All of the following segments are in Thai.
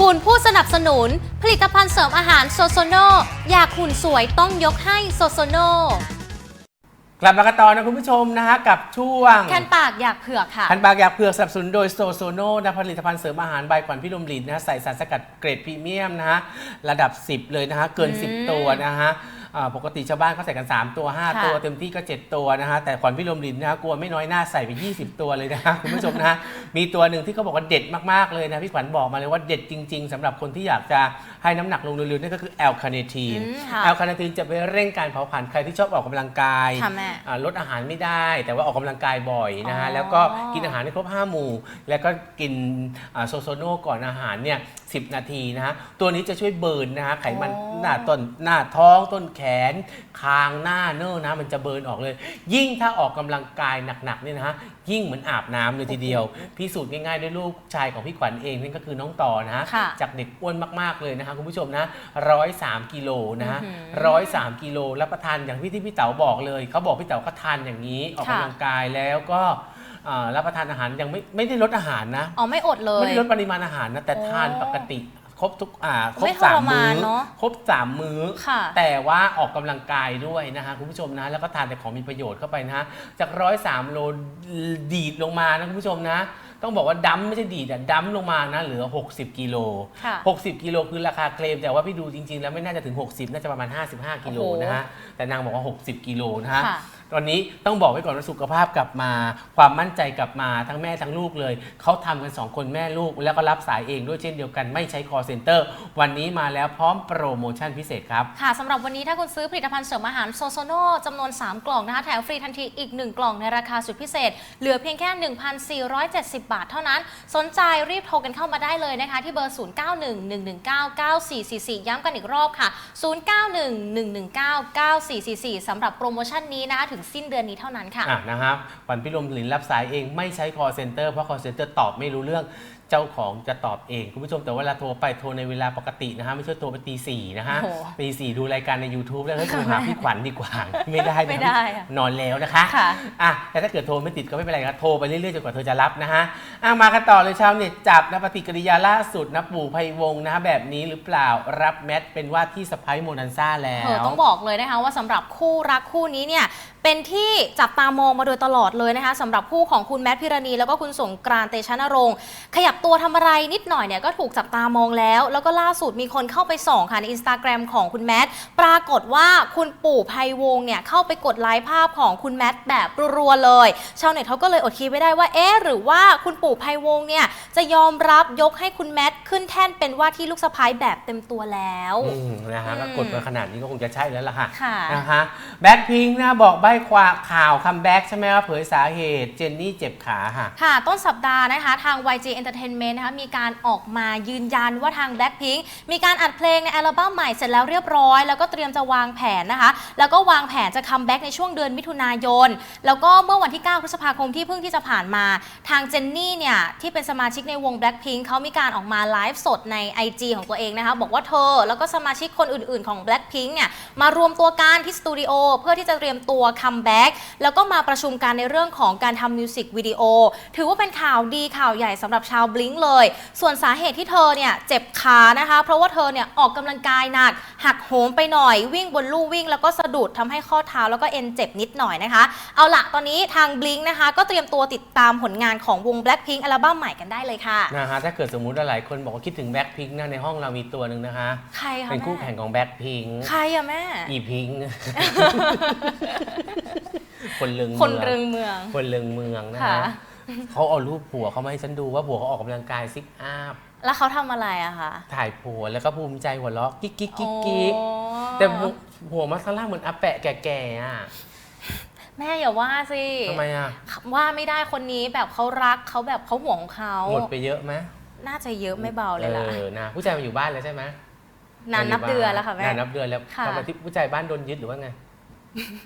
คุณผู้สนับสนุน ผลิตภัณฑ์เสริมอาหารโซโซโนอยากหุ่นสวยต้องยกให้โซโซโนกลับมากันต่อนะคุณผู้ชมนะฮะกับช่วง แคนปากอยากเผือกค่ะพันบากอยากเผือกสนับสนุนโดยโซโซโนนะผลิตภัณฑ์เสริมอาหารใบขวัญพิรมลินนะฮะใส่สารสกัดเกรดพรีเมียมนะฮะระดับ 10 เลยนะฮะเกินอืม10 ตัวนะฮะอ่า ปกติชาวบ้านเขาใส่กัน 3 ตัว5ค่ะตัวเต็มที่ก็ 7 ตัวนะฮะแต่ขวัญพิรมลินนะฮะกลัวไม่น้อยหน้าใส่ไป 20 ตัวเลยนะฮะคุณผู้ชมนะฮะมีตัวหนึ่งที่เขาบอกว่าเด็ดมากๆเลยนะพี่ขวัญบอกมาเลยว่าเด็ดจริง ๆสำหรับคนที่อยากจะให้น้ำหนักลงเร็วๆนั่นก็คือแอลคาเนทีนอืมค่ะแอลคาเนทีนจะไปเร่งการเผาผลาญใครที่ชอบออกกำลังกายค่ะแม่อ่าลดอาหารไม่ได้ แต่ว่าออกกำลังกายบ่อยนะฮะอ๋อแล้วก็กินอาหารให้ครบ5หมู่ แล้วก็กินอ่าโซโซโน่ก่อนอาหารเนี่ย10 นาทีนะฮะตัวนี้จะช่วยเบิร์นนะฮะไขมันอ๋อหน้าต้นหน้าท้องต้นแขน คางหน้าเนื้อนะมันจะเบิร์นออกเลย ยิ่งถ้าออกกำลังกายหนักๆเนี่ยนะฮะยิ่งเหมือนอาบน้ำเลยทีเดียว พิสูจน์ง่ายๆด้วยลูกชายของพี่ขวัญเองนั่นก็คือน้องต่อนะฮะค่ะจากเด็กอ้วนมากๆเลยนะคะคุณผู้ชมนะร้อยสามกิโลนะฮะอื้อหือร้อยสามกิโลรับประทานอย่างที่ที่พี่เต๋าบอกเลยเขาบอกพี่เต๋าก็ทานอย่างนี้ออกค่ะกำลังกายแล้วก็อ่ารับประทานอาหารยังไม่ไม่ได้ลดอาหารนะ อ๋อ ไม่อดเลย ไม่ได้ลดปริมาณอาหารนะ แต่โอ้ทานปกติ ครบทุกอ่าครบไม่ทรสามมานมื้อเนอะครบสามมื้อ ค่ะแต่ว่าออกกำลังกายด้วยนะคะคุณผู้ชมนะ แล้วก็ทานแต่ของมีประโยชน์เข้าไปนะจากร้อยสามโลดีดลงมานะคุณผู้ชมนะ ต้องบอกว่าดั้มไม่ใช่ดีดอะดั้มลงมานะเหลือ 60 กิโล ค่ะ 60 กิโลคือราคาเคลมแต่ว่าพี่ดูจริง ๆ แล้วไม่น่าจะถึง 60 น่าจะประมาณ 55 กิโลโอ้โหนะฮะแต่นางบอกว่า 60 กิโลนะฮะ ค่ะตอนนี้ต้องบอกไว้ก่อนว่าสุขภาพกลับมา ความมั่นใจกลับมาทั้งแม่ทั้งลูกเลย เขาทำกัน 2 คนแม่ลูก แล้วก็รับสายเองด้วยเช่นเดียวกันไม่ใช้ call center วันนี้มาแล้วพร้อมโปรโมชั่นพิเศษครับ ค่ะสำหรับวันนี้ถ้าคุณซื้อผลิตภัณฑ์เสริมอาหารโซโซโนจำนวน 3 กล่องนะคะแถมฟรีทันทีอีก 1 กล่องในราคาสุดพิเศษ เหลือเพียงแค่ 1,470 บาทเท่านั้น สนใจรีบโทรกันเข้ามาได้เลยนะคะที่เบอร์ 0911199444 ย้ำกันอีกรอบค่ะ 0911199444สำหรับโปรโมชั่นนี้นะคะถึงสิ้นเดือนนี้เท่านั้นค่ะ อะนะครับขวัญพิรมหลินรับสายเองไม่ใช้ call center เพราะ call center ตอบไม่รู้เรื่องเจ้าของจะตอบเองคุณผู้ชมแต่เวลาโทรไปโทรในเวลาปกตินะฮะไม่ใช่โทรไปตีสี่นะฮะโอ้โหตีสี่ดูรายการใน YouTube แล้วให้ยโทรหาพี่ขวัญดีกว่า ไม่ได้นะไม่ได้อะ นอนแล้วนะคะค่ะ อะแต่ถ้าเกิดโทรไม่ติดก็ไม่เป็นไรครับโทรไปเรื่อยๆจนกว่าเธอจะรับนะฮะอะมากันต่อเลยชาวเน็ตจับนะปฏิกิริยาล่าสุดนะปู่ไพวงศ์นะฮะแบบนี้หรือเปล่ารับแมทเป็นว่าที่สะพ้ายโมนันซ่าแล้เออวต้องบอกเลยนะคะว่าสำหรับคู่รักคู่นี้เนี่ยเป็นที่จับตามองมาโดยตลอดเลยนะคะสำหรับคู่ของคุณแมทพิรณีแล้วก็คุณสงกรานต์เตชะนรงค์ขยับตัวทำอะไรนิดหน่อยเนี่ยก็ถูกจับตามองแล้ว แล้วก็ล่าสุดมีคนเข้าไปส่องค่ะในอินสตาแกรมของคุณแมท ปรากฏว่าคุณปู่ไพวงศ์เนี่ยเข้าไปกดไลค์ภาพของคุณแมทแบบรัวๆเลย ชาวเน็ตเขาก็เลยอดคิดไม่ได้ว่าเอ๊ะหรือว่าคุณปู่ไพวงศ์เนี่ยจะยอมรับยกให้คุณแมทขึ้นแท่นเป็นว่าที่ลูกสะใภ้แบบเต็มตัวแล้วอืมนะฮะอืมก็กดมาขนาดนี้ก็คงจะใช่แล้วล่ะค่ะค่ะนะคะแบ็คพิงค์นะบอกใบ้ควาข่าวคัมแบ็กใช่ไหมว่าเผยสาเหตุเจนนี่เจ็บขาค่ะค่ะ ต้นสัปดาห์นะคะทาง YG Entertainment นะคะมีการออกมายืนยันว่าทาง Blackpink มีการอัดเพลงในอัลบั้มใหม่เสร็จแล้วเรียบร้อย แล้วก็เตรียมจะวางแผนนะคะ แล้วก็วางแผนจะคัมแบ็กในช่วงเดือนมิถุนายน แล้วก็เมื่อวันที่ 9 พฤษภาคมที่เพิ่งที่จะผ่านมา ทางเจนนี่เนี่ยที่เป็นสมาชิกในวง Blackpink เขามีการออกมาไลฟ์สดใน IG ของตัวเองนะคะบอกว่าเธอ แล้วก็สมาชิกคนอื่นๆของ Blackpink เนี่ยมารวมตัวกันที่สตูดิโอเพื่อที่จะเตรียมตัวคัมแบ็กแล้วก็มาประชุมกันในเรื่องของการทำมิวสิกวิดีโอถือว่าเป็นข่าวดีข่าวใหญ่สำหรับชาวบลิงเลย ส่วนสาเหตุที่เธอเนี่ยเจ็บขานะคะ เพราะว่าเธอเนี่ยออกกำลังกายหนักหักโหมไปหน่อย วิ่งบนลู่วิ่ง แล้วก็สะดุดทำให้ข้อเท้าแล้วก็เอ็นเจ็บนิดหน่อยนะคะ เอาละตอนนี้ทางบลิงนะคะ ก็เตรียมตัวติดตามผลงานของวง Blackpink อัลบั้มใหม่กันได้เลยค่ะนะฮะถ้าเกิดสมมุติว่าหลายคนบอกว่าคิดถึงแบ็คพิงค์นะในห้องเรามีตัวหนึ่งนะคะใครคะเป็นคู่แม่แข่งของแบ็คพิงค์ใครอะแม่อีพิงค์คนเลืองคนเมืเริองงเมือง คนเลืองเมืองนะค่ะฮะ เขาเอารูปผัวเขามาให้ฉันดูว่าผัวเขาออกกำลังกายซิกอัพแล้วเขาทำอะไรอะคะถ่ายผัวแล้วก็ภูมิใจหัวเราะกิ๊กกิ๊กกิ๊กกิ๊กโอ้แต่ผัวมาซาร่าเหมือนอาแปะแก่ๆอะแม่อย่าว่าสิทำไมอะว่าไม่ได้คนนี้แบบเขารักเขาแบบเขาห่วงของเขาหมดไปเยอะไหมน่าจะเยอะไม่เบาเลยล่ะเออนะผู้ชายมาอยู่บ้านแล้วใช่ไหมนานนับเดือนแล้วค่ะแม่ นานนับเดือนแล้วค่ะ ทำไมที่ผู้ชายบ้านโดนยึดหรือว่าไง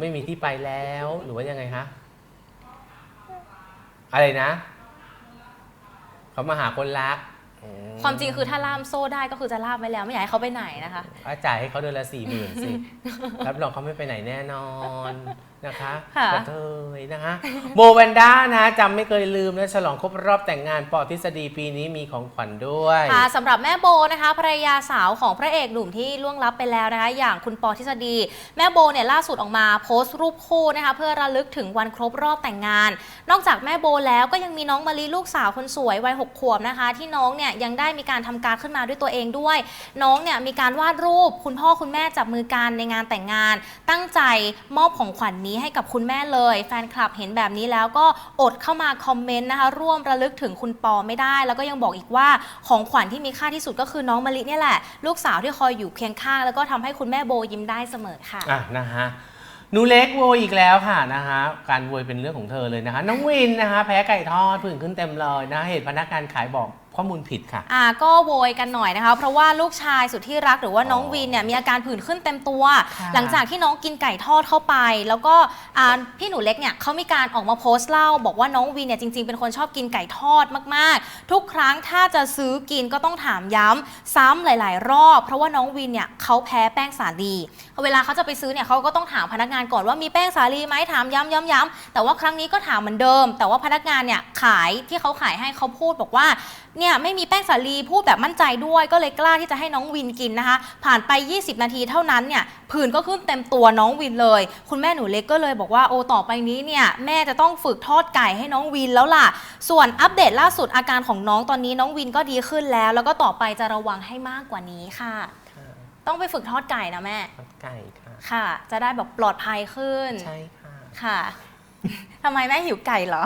ไม่มีที่ไปแล้วหรือว่ายังไงคะ อะไรนะ เขามาหาคนรักอืความจริงคือถ้าล่ามโซ่ได้ก็คือจะล่ามไว้แล้วไม่อยากให้เขาไปไหนนะคะ อาจ่ายให้เขาเดือนละสี่หมื่นสิ รับรองเขาไม่ไปไหนแน่นอน นะคะค่ะกระเทยนะคะโบแวนด้านะจำไม่เคยลืมนะฉลองครบรอบแต่งงานปอทฤษฎีปีนี้มีของขวัญด้วย ค่ะสำหรับแม่โบนะคะภรรยาสาวของพระเอกหนุ่มที่ล่วงลับไปแล้วนะคะ อย่างคุณปอทฤษฎี แม่โบเนี่ยล่าสุดออกมาโพสต์รูปคู่นะคะ เพื่อระลึกถึงวันครบรอบแต่งงาน นอกจากแม่โบแล้วก็ยังมีน้องมะลิลูกสาวคนสวยวัยหกขวบนะคะ ที่น้องเนี่ยยังได้มีการทำการขึ้นมาด้วยตัวเองด้วย น้องเนี่ยมีการวาดรูป คุณพ่อคุณแม่จับมือกันในงานแต่งงาน ตั้งใจมอบของขวัญนี้ให้กับคุณแม่เลย แฟนคลับเห็นแบบนี้แล้วก็อดเข้ามาคอมเมนต์นะคะร่วมระลึกถึงคุณปอไม่ได้ แล้วก็ยังบอกอีกว่าของขวัญที่มีค่าที่สุดก็คือน้องมะลิเนี่ยแหละ ลูกสาวที่คอยอยู่เคียงข้าง แล้วก็ทำให้คุณแม่โบยิ้มได้เสมอค่ะอะนะฮะหนูเล็กโวยอีกแล้วค่ะนะฮะการโวยเป็นเรื่องของเธอเลยนะคะ น้องวินนะคะ แพ้ไก่ทอดผื่นขึ้นเต็มเลยนะเหตุพนักงานขายบอก ข้อมูลผิดค่ะ อ่าก็โวยกันหน่อยนะคะ เพราะว่าลูกชายสุดที่รักหรือว่าน้องอ๋อวินเนี่ยมีอาการผื่นขึ้นเต็มตัว ค่ะหลังจากที่น้องกินไก่ทอดเข้าไป แล้วก็อ่าพี่หนูเล็กเนี่ยเขามีการออกมาโพสต์เล่า บอกว่าน้องวินเนี่ยจริงๆเป็นคนชอบกินไก่ทอดมากๆ ทุกครั้งถ้าจะซื้อกินก็ต้องถามย้ำซ้ำหลาย ๆ รอบ เพราะว่าน้องวินเนี่ยเขาแพ้แป้งสาลีเวลาเขาจะไปซื้อเนี่ยเขาก็ต้องถามพนักงานก่อนว่ามีแป้งสาลีไหมถามย้ำย้ำย้ำแต่ว่าครั้งนี้ก็ถามเหมือนเดิม แต่ว่าพนักงานเนี่ยขายที่เขาขายให้เขาพูดบอกว่าเนี่ยไม่มีแป้งสาลีพูดแบบมั่นใจด้วย ก็เลยกล้าที่จะให้น้องวินกินนะคะ ผ่านไป 20 นาทีเท่านั้นเนี่ยผื่นก็ขึ้นเต็มตัวน้องวินเลย คุณแม่หนูเล็กก็เลยบอกว่าโอ้ต่อไปนี้เนี่ยแม่จะต้องฝึกทอดไก่ให้น้องวินแล้วล่ะ ส่วนอัปเดตล่าสุดอาการของน้องตอนนี้น้องวินก็ดีขึ้นแล้ว แล้วก็ต่อไปจะระวังให้มากกว่านี้ค่ะค่ะต้องไปฝึกทอดไก่นะแม่ทอดไก่ค่ะ ค่ะ จะได้แบบปลอดภัยขึ้น ใช่ค่ะ ค่ะทำไมแม่หิวไก่เหรอ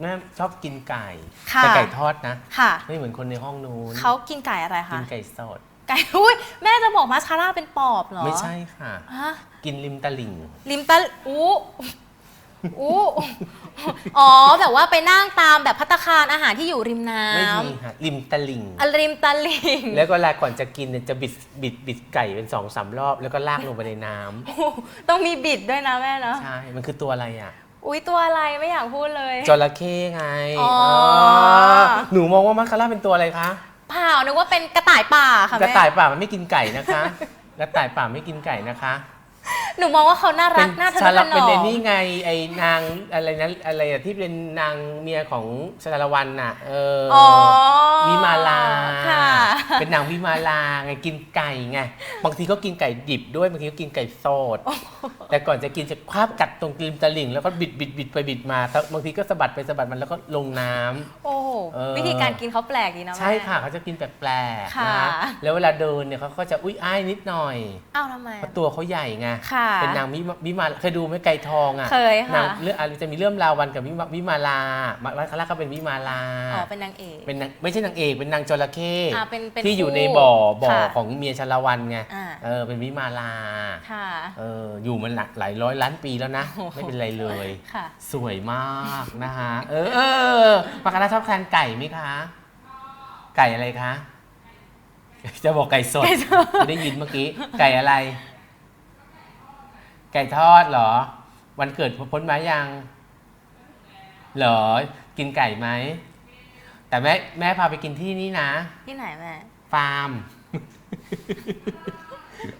แม่ชอบกินไก่ค่ะแต่ไก่ทอดนะ ค่ะ ไม่เหมือนคนในห้องนู้นเขากินไก่อะไรกิคะนไก่สด ไก่อุ้ยแม่จะบอกมาสคาร่าเป็นปอบเหรอไม่ใช่ค่ะ ฮะกินริมตลิ่ง ลิมตะอู้อู้อ๋อแบบว่าไปนั่งตามแบบพัตตาคารอาหารที่อยู่ริมน้ไม่มีค่ะริมตลิ่งำอะริมตะลิงแล้วก็เวลาก่อนจะกินเนี่ยจะบิดบิดบิดไก่เป็นสองสามรอบ แล้วก็ลากลงไปในน้ำ ต้องมีบิดด้วยนะแม่เนาะ ใช่ มันคือตัวอะไรอะ อุ้ยตัวอะไรไม่อยากพูดเลย จระเข้ไงอ๋ออหนูมองว่ามัคคาร่าเป็นตัวอะไรคะ เปล่านึกว่าเป็นกระต่ายป่าค่ะกระแม่ต่ายป่ามันไม่กินไก่นะคะ กระต่ายป่าไม่กินไก่นะคะ หนูมองว่าเขาน่ารักน่าทะชานุลัถบนเป็นอไอ้มนี่ไงไอ้นางอะไรนะอะไรอะที่เป็นนางเมียของชาละวันน่ะ เออออ๋อวิมาลา ค่ะเป็นนางวิมาลาไงกินไก่ไงบางทีก็กินไก่ดิบด้วยบางทีก็กินไก่สดแต่ก่อนจะกินจะคว้าบกัดตรงริมตลิ่งแล้วก็บิดบิดบิดไปบิดมาแต่บางทีก็สะบัดไปสะบัดมันแล้วก็ลงน้ำ โอ้โหเออ วิธีการกินเขาแปลกดีนะแม่ ใช่ค่ะเขาจะกินแปลกๆค่ะ นะแล้วเวลาเดินเนี่ยเขาก็จะอุ้ยอ้ายนิดหน่อยอ้าวทำไมเพราะตัวเขาใหญ่ไงค่ะเป็นนางวิมาวิมาเคยดูไหมไก่ทองอะเคยค่ะนางเรื่องอะไรจะมีเรื่องราววันกับวิมาวิมาลาวัดคาราก็เป็นวิมาลาอ๋อเป็นนางเอกเป็นนางไม่ใช่นางเอกเป็นนางจระเข้อ่าเป็นเป็นที่อยู่คู่ในบ่อบ่อค่ะของเมียชาละวันไงอ่าเออเป็นวิมาลาค่ะเอออยู่มันหลายหลายร้อยล้านปีแล้วนะโอ้โหไม่เป็นไรเลยค่ะสวยมากนะคะเออเออมาคาราชอบทานไก่ไหมคะ ไก่อะไรคะจะบอกไก่สดไม่ได้ยินเมื่อกี้ ไก่อะไร ไก่ทอดเหรอ วันเกิดพ้นมายัง เหรอ กินไก่ไหม แต่แม่แม่พาไปกินที่นี่นะ ที่ไหนแม่ ฟาร์ม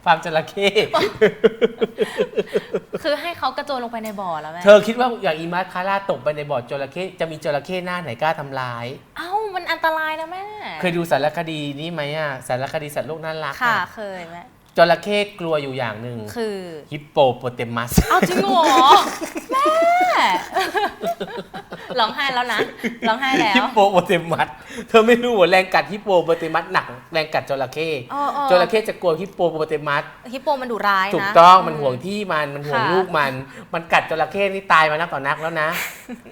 ฟาร์มจระเข้คือให้เขากระโจนลงไปในบ่อแล้วแม่ เธอคิดว่าอย่างอีมาคาร่าตกไปในบ่อจระเข้จะมีจระเข้หน้าไหนกล้าทำร้าย เอ้า มันอันตรายนะแม่ เคยดูสารคดีนี้ไหมอะ สารคดีสัตว์โลกน่ารัก ค่ะอะเคยแม่ จระเข้กลัวอยู่อย่างหนึ่งคือ ฮิปโปโปเตมัส เอาจริงเหรอแม่ร้องไห้แล้วนะร้องไห้แล้ฮิวปโปโปเตมัส เธอไม่รู้ว่าแรงกัดฮิปโปโปเตมัสหนักแรงกัดจระเข้อ๋ออ๋อจระเข้จะกลัวฮิปโปโปเตมัส ฮิปโปมันดุร้ายนะ ถูกต้องมันห่วงที่มันมันห่วงค่ะ ลูกมัน มันกัดจระเข้นี่ตายมานักต่อนักแล้วนะ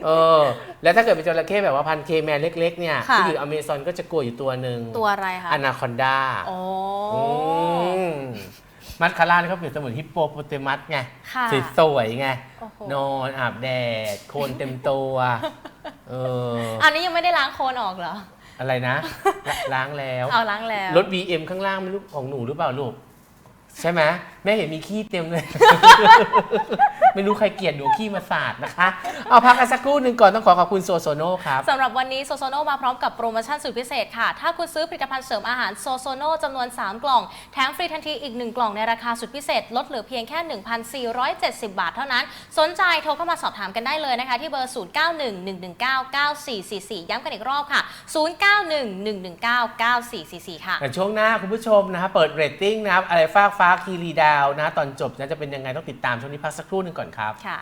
เออ แล้วถ้าเกิดเป็นจระเข้แบบว่าพันธุ์เคแมนเล็ก ๆ เนี่ยค่ะ ที่อยู่อเมซอนก็จะกลัวอยู่ตัวหนึ่งตัวอะไรคะอนาคอนดาโอ้ม มัสคาร่านี่เขาเปรียบเสมือนฮิปโปโปเตมัสไงค่ะ สวยๆไงโอ้โหนอนอาบแดดโคนเต็มตัวเอออันนี้ยังไม่ได้ล้างโคลนออกเหรอ อะไรนะล้างแล้ว เอาล้างแล้วรถ BM ข้างล่างไม่รู้ของหนูหรือเปล่าลูก ใช่ไหมแม่เห็นมีขี้เต็มเลย ไม่รู้ใครเกลียดหนูขี้มาสาดนะคะ เอาพักกันสักครู่หนึ่งก่อนต้องขอขอบคุณโซโซโน่ครับ สำหรับวันนี้โซโซโนมาพร้อมกับโปรโมชั่นสุดพิเศษค่ะ ถ้าคุณซื้อผลิตภัณฑ์เสริมอาหารโซโซโนจำนวน 3 กล่อง แถมฟรีทันทีอีก 1 กล่องในราคาสุดพิเศษ ลดเหลือเพียงแค่ 1,470 บาทเท่านั้น สนใจโทรเข้ามาสอบถามกันได้เลยนะคะ ที่เบอร์ 0911199444 ย้ำกันอีกรอบค่ะ 0911199444 ค่ะ แต่ช่วงหน้าคุณผู้ชมนะฮะเปิดเรตติ้งนะครับอะไรฟ้ากฟ้าคีรีดาวนะ ตอนจบนะจะเป็นยังไงต้องติดตามช่วงนี้พักสักครู่หนึ่งก่อนครับค่ะ